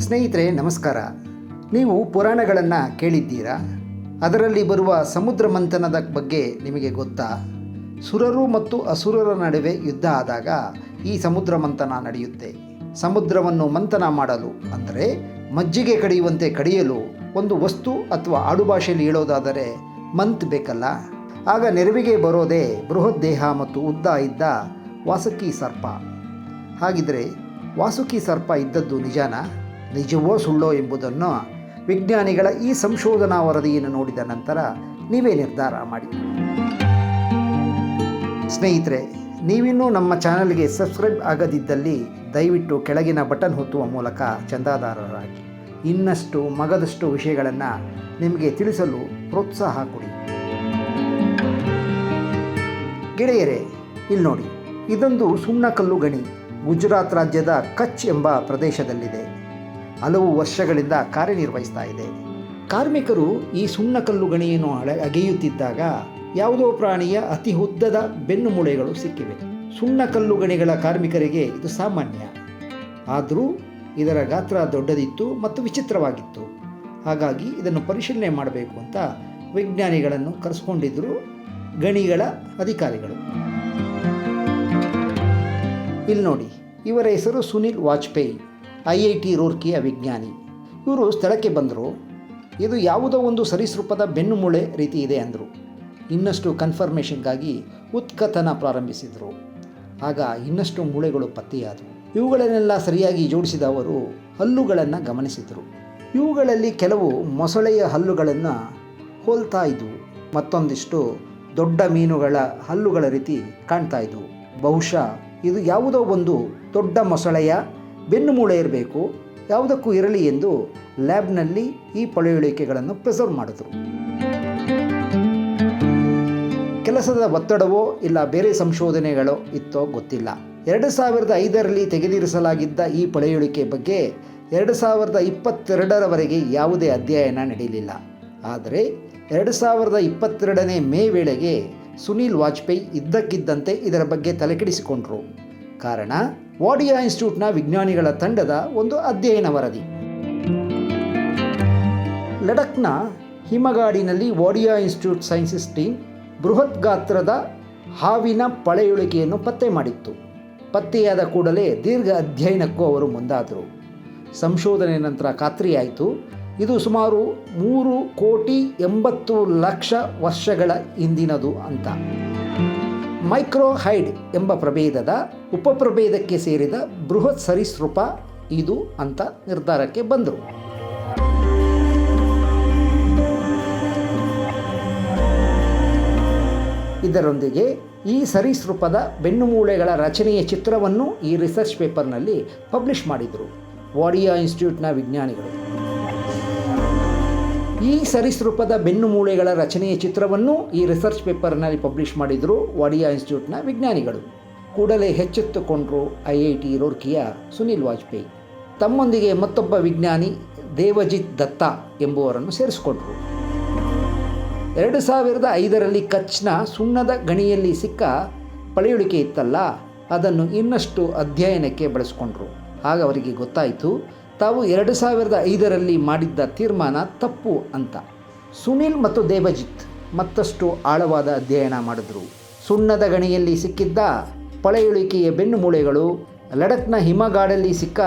ಸ್ನೇಹಿತರೆ, ನಮಸ್ಕಾರ. ನೀವು ಪುರಾಣಗಳನ್ನು ಕೇಳಿದ್ದೀರಾ? ಅದರಲ್ಲಿ ಬರುವ ಸಮುದ್ರ ಮಂಥನದ ಬಗ್ಗೆ ನಿಮಗೆ ಗೊತ್ತಾ? ಸುರರು ಮತ್ತು ಅಸುರರ ನಡುವೆ ಯುದ್ಧ ಆದಾಗ ಈ ಸಮುದ್ರ ಮಂಥನ ನಡೆಯುತ್ತೆ. ಸಮುದ್ರವನ್ನು ಮಂಥನ ಮಾಡಲು, ಅಂದರೆ ಮಜ್ಜಿಗೆ ಕಡಿಯುವಂತೆ ಕಡಿಯಲು ಒಂದು ವಸ್ತು ಅಥವಾ ಆಡುಭಾಷೆಯಲ್ಲಿ ಹೇಳೋದಾದರೆ ಮಂತ್ ಬೇಕಲ್ಲ? ಆಗ ನೆರವಿಗೆ ಬರೋದೇ ಬೃಹತ್ ದೇಹ ಮತ್ತು ಉದ್ದ ಇದ್ದ ವಾಸುಕಿ ಸರ್ಪ. ಹಾಗಿದ್ರೆ ವಾಸುಕಿ ಸರ್ಪ ಇದ್ದದ್ದು ನಿಜಾನ? ನಿಜವೋ ಸುಳ್ಳೋ ಎಂಬುದನ್ನು ವಿಜ್ಞಾನಿಗಳ ಈ ಸಂಶೋಧನಾ ವರದಿಯನ್ನು ನೋಡಿದ ನಂತರ ನೀವೇ ನಿರ್ಧಾರ ಮಾಡಿ. ಸ್ನೇಹಿತರೆ, ನೀವಿನ್ನೂ ನಮ್ಮ ಚಾನಲ್ಗೆ ಸಬ್ಸ್ಕ್ರೈಬ್ ಆಗದಿದ್ದಲ್ಲಿ ದಯವಿಟ್ಟು ಕೆಳಗಿನ ಬಟನ್ ಹೊತ್ತುವ ಮೂಲಕ ಚಂದಾದಾರರಾಗಿ ಇನ್ನಷ್ಟು ಮಗದಷ್ಟು ವಿಷಯಗಳನ್ನು ನಿಮಗೆ ತಿಳಿಸಲು ಪ್ರೋತ್ಸಾಹ ಕೊಡಿ. ಗೆಳೆಯರೇ, ಇಲ್ಲಿ ನೋಡಿ, ಇದೊಂದು ಸುಣ್ಣಕಲ್ಲು ಗಣಿ ಗುಜರಾತ್ ರಾಜ್ಯದ ಕಚ್ ಎಂಬ ಪ್ರದೇಶದಲ್ಲಿದೆ. ಹಲವು ವರ್ಷಗಳಿಂದ ಕಾರ್ಯನಿರ್ವಹಿಸ್ತಾ ಇದೆ. ಕಾರ್ಮಿಕರು ಈ ಸುಣ್ಣಕಲ್ಲು ಗಣಿಯನ್ನು ಅಳೆ, ಅಗೆಯುತ್ತಿದ್ದಾಗ ಯಾವುದೋ ಪ್ರಾಣಿಯ ಅತಿ ಉದ್ದದ ಬೆನ್ನು ಮೂಳೆಗಳು ಸಿಕ್ಕಿವೆ. ಸುಣ್ಣಕಲ್ಲು ಗಣಿಗಳ ಕಾರ್ಮಿಕರಿಗೆ ಇದು ಸಾಮಾನ್ಯ. ಆದರೂ ಇದರ ಗಾತ್ರ ದೊಡ್ಡದಿತ್ತು ಮತ್ತು ವಿಚಿತ್ರವಾಗಿತ್ತು. ಹಾಗಾಗಿ ಇದನ್ನು ಪರಿಶೀಲನೆ ಮಾಡಬೇಕು ಅಂತ ವಿಜ್ಞಾನಿಗಳನ್ನು ಕರೆಸ್ಕೊಂಡಿದ್ದರು ಗಣಿಗಳ ಅಧಿಕಾರಿಗಳು. ಇಲ್ಲಿ ನೋಡಿ, ಇವರ ಹೆಸರು Sunil Vajpayee. I I T ರೂರ್ಕಿಯ ವಿಜ್ಞಾನಿ ಇವರು ಸ್ಥಳಕ್ಕೆ ಬಂದರು. ಇದು ಯಾವುದೋ ಒಂದು ಸರೀಸೃಪದ ಬೆನ್ನುಮೂಳೆ ರೀತಿ ಇದೆ ಅಂದರು. ಇನ್ನಷ್ಟು ಕನ್ಫರ್ಮೇಷನ್ಗಾಗಿ ಉತ್ಕಥನ ಪ್ರಾರಂಭಿಸಿದರು. ಆಗ ಇನ್ನಷ್ಟು ಮೂಳೆಗಳು ಪತ್ತೆಯಾದವು. ಇವುಗಳನ್ನೆಲ್ಲ ಸರಿಯಾಗಿ ಜೋಡಿಸಿದ ಅವರು ಹಲ್ಲುಗಳನ್ನು ಗಮನಿಸಿದರು. ಇವುಗಳಲ್ಲಿ ಕೆಲವು ಮೊಸಳೆಯ ಹಲ್ಲುಗಳನ್ನು ಹೋಲ್ತಾ ಇದ್ವು. ಮತ್ತೊಂದಿಷ್ಟು ದೊಡ್ಡ ಮೀನುಗಳ ಹಲ್ಲುಗಳ ರೀತಿ ಕಾಣ್ತಾ ಇದ್ವು. ಬಹುಶಃ ಇದು ಯಾವುದೋ ಒಂದು ದೊಡ್ಡ ಮೊಸಳೆಯ ಬೆನ್ನು ಮೂಳೆ ಇರಬೇಕು, ಯಾವುದಕ್ಕೂ ಇರಲಿ ಎಂದು ಲ್ಯಾಬ್ನಲ್ಲಿ ಈ ಪಳೆಯುಳಿಕೆಗಳನ್ನು ಪ್ರಿಸರ್ವ್ ಮಾಡಿದ್ರು. ಕೆಲಸದ ಒತ್ತಡವೋ ಇಲ್ಲ ಬೇರೆ ಸಂಶೋಧನೆಗಳೋ ಇತ್ತೋ ಗೊತ್ತಿಲ್ಲ. ಎರಡು ಸಾವಿರದ ಐದರಲ್ಲಿ ತೆಗೆದಿರಿಸಲಾಗಿದ್ದ ಈ ಪಳೆಯುಳಿಕೆ ಬಗ್ಗೆ ಎರಡು ಸಾವಿರದ ಇಪ್ಪತ್ತೆರಡರವರೆಗೆ ಯಾವುದೇ ಅಧ್ಯಯನ ನಡೆಯಲಿಲ್ಲ. ಆದರೆ ಎರಡು ಸಾವಿರದ ಇಪ್ಪತ್ತೆರಡನೇ ಮೇ ವೇಳೆಗೆ ಸುನೀಲ್ ವಾಜಪೇಯಿ ಇದ್ದಕ್ಕಿದ್ದಂತೆ ಇದರ ಬಗ್ಗೆ ತಲೆಕೆಡಿಸಿಕೊಂಡರು. ಕಾರಣ ವಾಡಿಯಾ ಇನ್ಸ್ಟಿಟ್ಯೂಟ್ನ ವಿಜ್ಞಾನಿಗಳ ತಂಡದ ಒಂದು ಅಧ್ಯಯನ ವರದಿ. ಲಡಕ್ನ ಹಿಮಗಾಡಿನಲ್ಲಿ ವಾಡಿಯಾ ಇನ್ಸ್ಟಿಟ್ಯೂಟ್ ಸೈನ್ಸಸ್ ಟೀಮ್ ಬೃಹತ್ ಗಾತ್ರದ ಹಾವಿನ ಪಳೆಯುಳಿಕೆಯನ್ನು ಪತ್ತೆ ಮಾಡಿತ್ತು. ಪತ್ತೆಯಾದ ಕೂಡಲೇ ದೀರ್ಘ ಅಧ್ಯಯನಕ್ಕೂ ಅವರು ಮುಂದಾದರು. ಸಂಶೋಧನೆ ನಂತರ ಖಾತ್ರಿಯಾಯಿತು. ಇದು ಸುಮಾರು ಮೂರು ಕೋಟಿ ಎಂಬತ್ತು ಲಕ್ಷ ವರ್ಷಗಳ ಹಿಂದಿನದು ಅಂತ. ಮೈಕ್ರೋಹೈಡ್ ಎಂಬ ಪ್ರಭೇದದ ಉಪಪ್ರಭೇದಕ್ಕೆ ಸೇರಿದ ಬೃಹತ್ ಸರೀಸೃಪ ಇದು ಅಂತ ನಿರ್ಧಾರಕ್ಕೆ ಬಂದರು. ಇದರೊಂದಿಗೆ ಈ ಸರೀಸೃಪದ ಬೆನ್ನುಮೂಳೆಗಳ ರಚನೆಯ ಚಿತ್ರವನ್ನು ಈ ರಿಸರ್ಚ್ ಪೇಪರ್ನಲ್ಲಿ ಪಬ್ಲಿಷ್ ಮಾಡಿದರು. ವಾಡಿಯಾ ಇನ್ಸ್ಟಿಟ್ಯೂಟ್ನ ವಿಜ್ಞಾನಿಗಳು. ಈ ಸರೀಸೃಪದ ಬೆನ್ನುಮೂಳೆಗಳ ರಚನೆಯ ಚಿತ್ರವನ್ನು ಈ ರಿಸರ್ಚ್ ಪೇಪರ್ನಲ್ಲಿ ಪಬ್ಲಿಷ್ ಮಾಡಿದರು ವಾಡಿಯಾ ಇನ್ಸ್ಟಿಟ್ಯೂಟ್ನ ವಿಜ್ಞಾನಿಗಳು. ಕೂಡಲೇ ಹೆಚ್ಚೆತ್ತುಕೊಂಡರು ಐ ಐ ಟಿ ರೂರ್ಕಿಯ ಸುನಿಲ್ ವಾಜಪೇಯಿ. ತಮ್ಮೊಂದಿಗೆ ಮತ್ತೊಬ್ಬ ವಿಜ್ಞಾನಿ ದೇವಜಿತ್ ದತ್ತ ಎಂಬುವರನ್ನು ಸೇರಿಸಿಕೊಂಡರು. ಎರಡು ಸಾವಿರದ ಐದರಲ್ಲಿ ಕಚ್ನ ಸುಣ್ಣದ ಗಣಿಯಲ್ಲಿ ಸಿಕ್ಕ ಪಳೆಯುಳಿಕೆ ಇತ್ತಲ್ಲ, ಅದನ್ನು ಇನ್ನಷ್ಟು ಅಧ್ಯಯನಕ್ಕೆ ಬಳಸಿಕೊಂಡ್ರು. ಆಗ ಅವರಿಗೆ ಗೊತ್ತಾಯಿತು ತಾವು ಎರಡು ಸಾವಿರದ ಐದರಲ್ಲಿ ಮಾಡಿದ್ದ ತೀರ್ಮಾನ ತಪ್ಪು ಅಂತ. ಸುನಿಲ್ ಮತ್ತು ದೇವಜಿತ್ ಮತ್ತಷ್ಟು ಆಳವಾದ ಅಧ್ಯಯನ ಮಾಡಿದ್ರು. ಸುಣ್ಣದ ಗಣಿಯಲ್ಲಿ ಸಿಕ್ಕಿದ್ದ ಪಳೆಯುಳಿಕೆಯ ಬೆನ್ನುಮೂಳೆಗಳು ಮೂಳೆಗಳು ಲಡಖ್ನ ಹಿಮಗಾಡಲ್ಲಿ ಸಿಕ್ಕ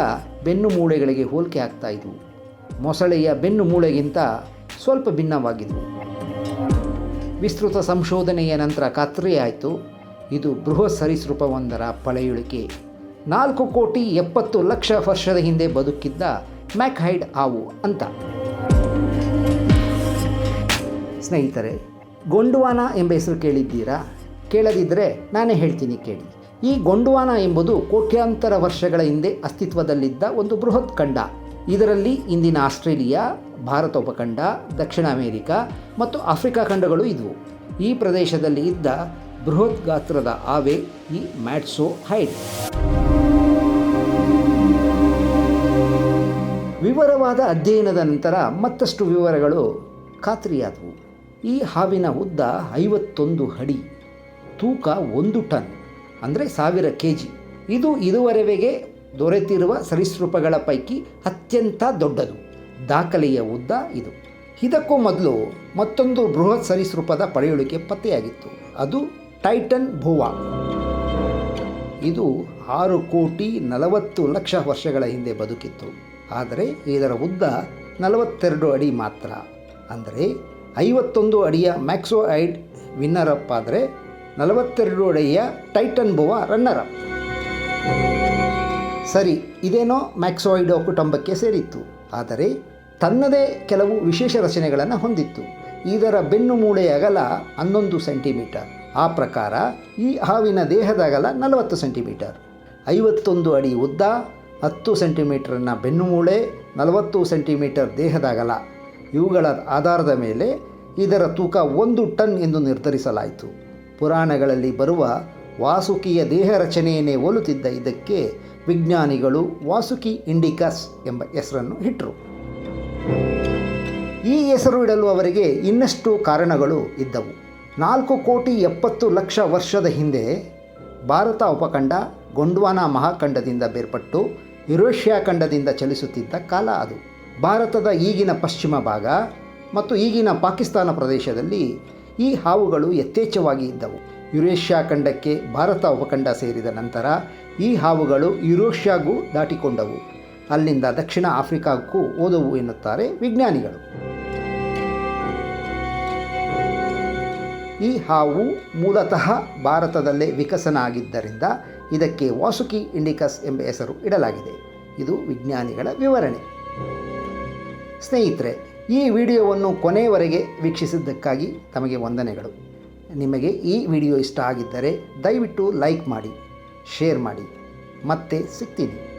ಬೆನ್ನುಮೂಳೆಗಳಿಗೆ ಹೋಲಿಕೆ ಆಗ್ತಾ ಇದ್ವು. ಮೊಸಳೆಯ ಬೆನ್ನುಮೂಳೆಗಿಂತ ಸ್ವಲ್ಪ ಭಿನ್ನವಾಗಿದ್ವು. ವಿಸ್ತೃತ ಸಂಶೋಧನೆಯ ನಂತರ ಖಾತ್ರಿಯಾಯಿತು. ಇದು ಬೃಹತ್ ಸರೀಸೃಪವೊಂದರ ಪಳೆಯುಳಿಕೆ. ನಾಲ್ಕು ಕೋಟಿ ಎಪ್ಪತ್ತು ಲಕ್ಷ ವರ್ಷದ ಹಿಂದೆ ಬದುಕಿದ್ದ ಮ್ಯಾಕ್ಹೈಡ್ ಹಾವು ಅಂತ. ಸ್ನೇಹಿತರೆ, ಗೊಂಡುವಾನ ಎಂಬ ಹೆಸರು ಕೇಳಿದ್ದೀರಾ? ಕೇಳದಿದ್ದರೆ ನಾನೇ ಹೇಳ್ತೀನಿ ಕೇಳಿ. ಈ ಗೊಂಡುವಾನ ಎಂಬುದು ಕೋಟ್ಯಾಂತರ ವರ್ಷಗಳ ಹಿಂದೆ ಅಸ್ತಿತ್ವದಲ್ಲಿದ್ದ ಒಂದು ಬೃಹತ್ ಖಂಡ. ಇದರಲ್ಲಿ ಇಂದಿನ ಆಸ್ಟ್ರೇಲಿಯಾ, ಭಾರತ ಉಪಖಂಡ, ದಕ್ಷಿಣ ಅಮೆರಿಕ ಮತ್ತು ಆಫ್ರಿಕಾ ಖಂಡಗಳು ಇದ್ವು. ಈ ಪ್ರದೇಶದಲ್ಲಿ ಇದ್ದ ಬೃಹತ್ ಗಾತ್ರದ ಆವೆ ಈ ಮ್ಯಾಟ್ಸೋ ಹೈಡ್. ವಿವರವಾದ ಅಧ್ಯಯನದ ನಂತರ ಮತ್ತಷ್ಟು ವಿವರಗಳು ಖಾತ್ರಿಯಾದವು. ಈ ಹಾವಿನ ಉದ್ದ ಐವತ್ತೊಂದು ಅಡಿ, ತೂಕ ಒಂದು ಟನ್, ಅಂದರೆ ಸಾವಿರ ಕೆ ಜಿ ಇದು ಇದುವರೆಗೆ ದೊರೆತಿರುವ ಸರೀಸೃಪಗಳ ಪೈಕಿ ಅತ್ಯಂತ ದೊಡ್ಡದು. ದಾಖಲೆಯ ಉದ್ದ ಇದು. ಇದಕ್ಕೂ ಮೊದಲು ಮತ್ತೊಂದು ಬೃಹತ್ ಸರೀಸೃಪದ ಪಡೆಯುಳಿಕೆ ಪತ್ತೆಯಾಗಿತ್ತು. ಅದು ಟೈಟನ್ ಭೂವಾ. ಇದು ಆರು ಕೋಟಿ ನಲವತ್ತು ಲಕ್ಷ ವರ್ಷಗಳ ಹಿಂದೆ ಬದುಕಿತ್ತು. ಆದರೆ ಇದರ ಉದ್ದ ನಲವತ್ತೆರಡು ಅಡಿ ಮಾತ್ರ. ಅಂದರೆ ಐವತ್ತೊಂದು ಅಡಿಯ ಮ್ಯಾಕ್ಸೋಐಡ್ ವಿನ್ನರ್ ಅಪ್ ಆದರೆ ನಲವತ್ತೆರಡು ಅಡಿಯ ಟೈಟನ್ ಬೋವಾ ರನ್ನರ್ ಅಪ್ ಸರಿ, ಇದೇನೋ ಮ್ಯಾಕ್ಸೋಯಿಡೋ ಕುಟುಂಬಕ್ಕೆ ಸೇರಿತ್ತು. ಆದರೆ ತನ್ನದೇ ಕೆಲವು ವಿಶೇಷ ರಚನೆಗಳನ್ನು ಹೊಂದಿತ್ತು. ಇದರ ಬೆನ್ನು ಮೂಳೆಯ ಅಗಲ ಹನ್ನೊಂದು ಸೆಂಟಿಮೀಟರ್. ಆ ಪ್ರಕಾರ ಈ ಹಾವಿನ ದೇಹದ ಅಗಲ ನಲವತ್ತು ಸೆಂಟಿಮೀಟರ್. ಐವತ್ತೊಂದು ಅಡಿ ಉದ್ದ ಹತ್ತು ಸೆಂಟಿಮೀಟರ್ನ ಬೆನ್ನುಮೂಳೆ ನಲವತ್ತು ಸೆಂಟಿಮೀಟರ್ ದೇಹದ ಅಗಲ ಇವುಗಳ ಆಧಾರದ ಮೇಲೆ ಇದರ ತೂಕ ಒಂದು ಟನ್ ಎಂದು ನಿರ್ಧರಿಸಲಾಯಿತು. ಪುರಾಣಗಳಲ್ಲಿ ಬರುವ ವಾಸುಕಿಯ ದೇಹ ರಚನೆಯನ್ನೇ ಹೋಲುತ್ತಿದ್ದ ಇದಕ್ಕೆ ವಿಜ್ಞಾನಿಗಳು ವಾಸುಕಿ ಇಂಡಿಕಸ್ ಎಂಬ ಹೆಸರನ್ನು ಇಟ್ಟರು ಈ ಹೆಸರು ಇಡಲು ಅವರಿಗೆ ಇನ್ನಷ್ಟು ಕಾರಣಗಳು ಇದ್ದವು. ನಾಲ್ಕು ಕೋಟಿ ಎಪ್ಪತ್ತು ಲಕ್ಷ ವರ್ಷದ ಹಿಂದೆ ಭಾರತ ಉಪಖಂಡ ಗೊಂಡ್ವಾನ ಮಹಾಖಂಡದಿಂದ ಬೇರ್ಪಟ್ಟು ಯುರೇಷ್ಯಾ ಖಂಡದಿಂದ ಚಲಿಸುತ್ತಿದ್ದ ಕಾಲ ಅದು. ಭಾರತದ ಈಗಿನ ಪಶ್ಚಿಮ ಭಾಗ ಮತ್ತು ಈಗಿನ ಪಾಕಿಸ್ತಾನ ಪ್ರದೇಶದಲ್ಲಿ ಈ ಹಾವುಗಳು ಯಥೇಚ್ಛವಾಗಿ ಇದ್ದವು. ಯುರೇಷ್ಯಾ ಖಂಡಕ್ಕೆ ಭಾರತ ಉಪಖಂಡ ಸೇರಿದ ನಂತರ ಈ ಹಾವುಗಳು ಯುರೇಷ್ಯಾಗೂ ದಾಟಿಕೊಂಡವು. ಅಲ್ಲಿಂದ ದಕ್ಷಿಣ ಆಫ್ರಿಕಾಕ್ಕೂ ಓದವು ಎನ್ನುತ್ತಾರೆ ವಿಜ್ಞಾನಿಗಳು. ಈ ಹಾವು ಮೂಲತಃ ಭಾರತದಲ್ಲೇ ವಿಕಸನ ಆಗಿದ್ದರಿಂದ ಇದಕ್ಕೆ ವಾಸುಕಿ ಇಂಡಿಕಸ್ ಎಂಬ ಹೆಸರು ಇಡಲಾಗಿದೆ. ಇದು ವಿಜ್ಞಾನಿಗಳ ವಿವರಣೆ. ಸ್ನೇಹಿತರೆ, ಈ ವಿಡಿಯೋವನ್ನು ಕೊನೆಯವರೆಗೆ ವೀಕ್ಷಿಸಿದ್ದಕ್ಕಾಗಿ ತಮಗೆ ವಂದನೆಗಳು. ನಿಮಗೆ ಈ ವಿಡಿಯೋ ಇಷ್ಟ ಆಗಿದ್ದರೆ ದಯವಿಟ್ಟು ಲೈಕ್ ಮಾಡಿ, ಶೇರ್ ಮಾಡಿ. ಮತ್ತೆ ಸಿಗ್ತೀನಿ.